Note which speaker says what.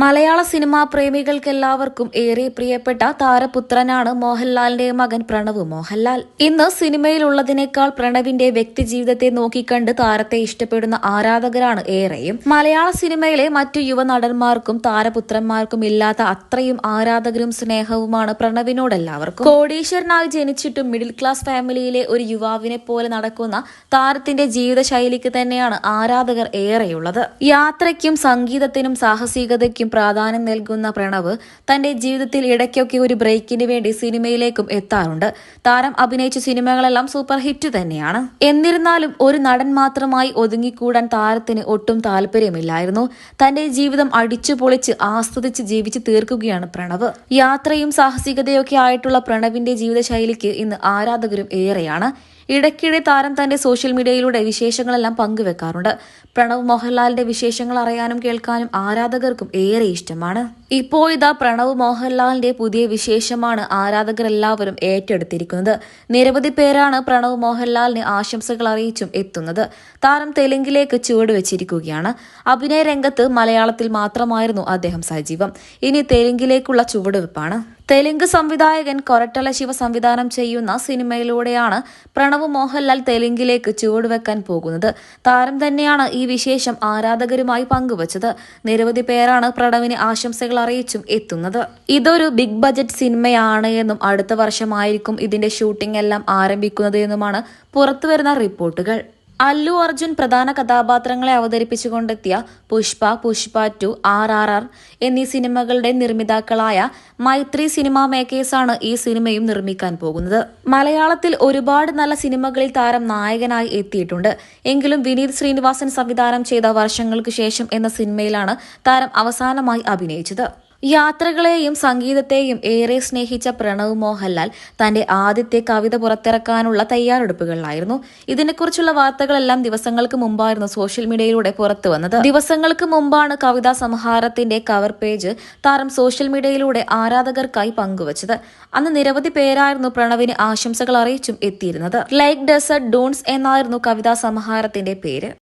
Speaker 1: മലയാള cinema പ്രേമികൾക്കെല്ലാവർക്കും ഏറെ പ്രിയപ്പെട്ട താരപുത്രനാണ് മോഹൻലാലിന്റെ മകൻ പ്രണവ് മോഹൻലാൽ. ഇന്ന് സിനിമയിലുള്ളതിനേക്കാൾ പ്രണവിന്റെ വ്യക്തിജീവിതത്തെ നോക്കിക്കണ്ട് താരത്തെ ഇഷ്ടപ്പെടുന്ന ആരാധകരാണ് ഏറെയും. മലയാള സിനിമയിലെ മറ്റു യുവനടന്മാർക്കും താരപുത്രന്മാർക്കും ഇല്ലാത്ത അത്രയും ആരാധകരും സ്നേഹവുമാണ് പ്രണവിനോടെല്ലാവർക്കും കോടീശ്വരനായി ജനിച്ചിട്ടും മിഡിൽ ക്ലാസ് ഫാമിലിയിലെ ഒരു യുവാവിനെ പോലെ നടക്കുന്ന താരത്തിന്റെ ജീവിതശൈലിക്ക് തന്നെയാണ് ആരാധകർ ഏറെയുള്ളത്. യാത്രയ്ക്കും സംഗീതത്തിനും സാഹസികതയ്ക്കും പ്രാധാന്യം നൽകുന്ന പ്രണവ് തന്റെ ജീവിതത്തിൽ ഇടയ്ക്കൊക്കെ ഒരു ബ്രേക്കിന് വേണ്ടി സിനിമയിലേക്കും എത്താറുണ്ട്. താരം അഭിനയിച്ച സിനിമകളെല്ലാം സൂപ്പർ ഹിറ്റ് തന്നെയാണ്. എന്നിരുന്നാലും ഒരു നടൻ മാത്രമായി ഒതുങ്ങിക്കൂടാൻ താരത്തിന് ഒട്ടും താല്പര്യമില്ലായിരുന്നു. തന്റെ ജീവിതം അടിച്ചു പൊളിച്ച് ആസ്വദിച്ച് ജീവിച്ച് തീർക്കുകയാണ് പ്രണവ്. യാത്രയും സാഹസികതയൊക്കെ ആയിട്ടുള്ള പ്രണവിന്റെ ജീവിതശൈലിക്ക് ഇന്ന് ആരാധകരും ഏറെയാണ്. ഇടയ്ക്കിടെ താരം തന്റെ സോഷ്യൽ മീഡിയയിലൂടെ വിശേഷങ്ങളെല്ലാം പങ്കുവെക്കാറുണ്ട്. പ്രണവ് മോഹൻലാലിന്റെ വിശേഷങ്ങൾ അറിയാനും കേൾക്കാനും ആരാധകർക്കും ഏറെ ഇഷ്ടമാണ്. ഇപ്പോൾ ഇതാ പ്രണവ് മോഹൻലാലിന്റെ പുതിയ വിശേഷമാണ് ആരാധകർ എല്ലാവരും ഏറ്റെടുത്തിരിക്കുന്നത്. നിരവധി പേരാണ് പ്രണവ് മോഹൻലാലിന് ആശംസകൾ അറിയിച്ചും എത്തുന്നത്. താരം തെലുങ്കിലേക്ക് ചുവടുവെച്ചിരിക്കുകയാണ് അഭിനയ രംഗത്ത് മലയാളത്തിൽ മാത്രമായിരുന്നു അദ്ദേഹം സജീവം. ഇനി തെലുങ്കിലേക്കുള്ള ചുവടുവെപ്പാണ് തെലുങ്ക് സംവിധായകൻ കൊരട്ടല ശിവ സംവിധാനം ചെയ്യുന്ന സിനിമയിലൂടെയാണ് പ്രണവ് മോഹൻലാൽ തെലുങ്കിലേക്ക് ചുവടുവെക്കാൻ പോകുന്നത്. താരം തന്നെയാണ് ഈ വിശേഷം ആരാധകരുമായി പങ്കുവച്ചത്. നിരവധി പേരാണ് പ്രണവിന് ആശംസകൾ അറിയിച്ചും എത്തുന്നത്. ഇതൊരു ബിഗ് ബജറ്റ് സിനിമയാണ് എന്നും അടുത്ത വർഷമായിരിക്കും ഇതിന്റെ ഷൂട്ടിംഗ് എല്ലാം ആരംഭിക്കുന്നത് എന്നുമാണ് പുറത്തുവരുന്ന റിപ്പോർട്ടുകൾ. അല്ലു അർജുൻ പ്രധാന കഥാപാത്രങ്ങളെ അവതരിപ്പിച്ചുകൊണ്ടെത്തിയ Pushpa Pushpa two R R R എന്നീ സിനിമകളുടെ നിർമ്മിതാക്കളായ മൈത്രി സിനിമാ മേക്കേഴ്സാണ് ഈ സിനിമയും നിർമ്മിക്കാൻ പോകുന്നത്. മലയാളത്തിൽ ഒരുപാട് നല്ല സിനിമകളിൽ താരം നായകനായി എത്തിയിട്ടുണ്ട്. എങ്കിലും വിനീത് ശ്രീനിവാസൻ സംവിധാനം ചെയ്ത വർഷങ്ങൾക്ക് ശേഷം എന്ന സിനിമയിലാണ് താരം അവസാനമായി അഭിനയിച്ചത്. യാത്രകളെയും സംഗീതത്തെയും ഏറെ സ്നേഹിച്ച പ്രണവ് മോഹൻലാൽ തന്റെ ആദ്യത്തെ കവിത പുറത്തിറക്കാനുള്ള തയ്യാറെടുപ്പുകളിലായിരുന്നു. ഇതിനെക്കുറിച്ചുള്ള വാർത്തകളെല്ലാം ദിവസങ്ങൾക്ക് മുമ്പായിരുന്നു സോഷ്യൽ മീഡിയയിലൂടെ പുറത്തു വന്നത്. ദിവസങ്ങൾക്ക് മുമ്പാണ് കവിതാ സംഹാരത്തിന്റെ കവർ പേജ് താരം സോഷ്യൽ മീഡിയയിലൂടെ ആരാധകർക്കായി പങ്കുവച്ചത്. അന്ന് നിരവധി പേരായിരുന്നു പ്രണവിന് ആശംസകൾ അറിയിച്ചും എത്തിയിരുന്നത്. ലൈക്ക് ഡെസർട്ട് ഡൂൺസ് എന്നായിരുന്നു കവിതാ സംഹാരത്തിന്റെ പേര്.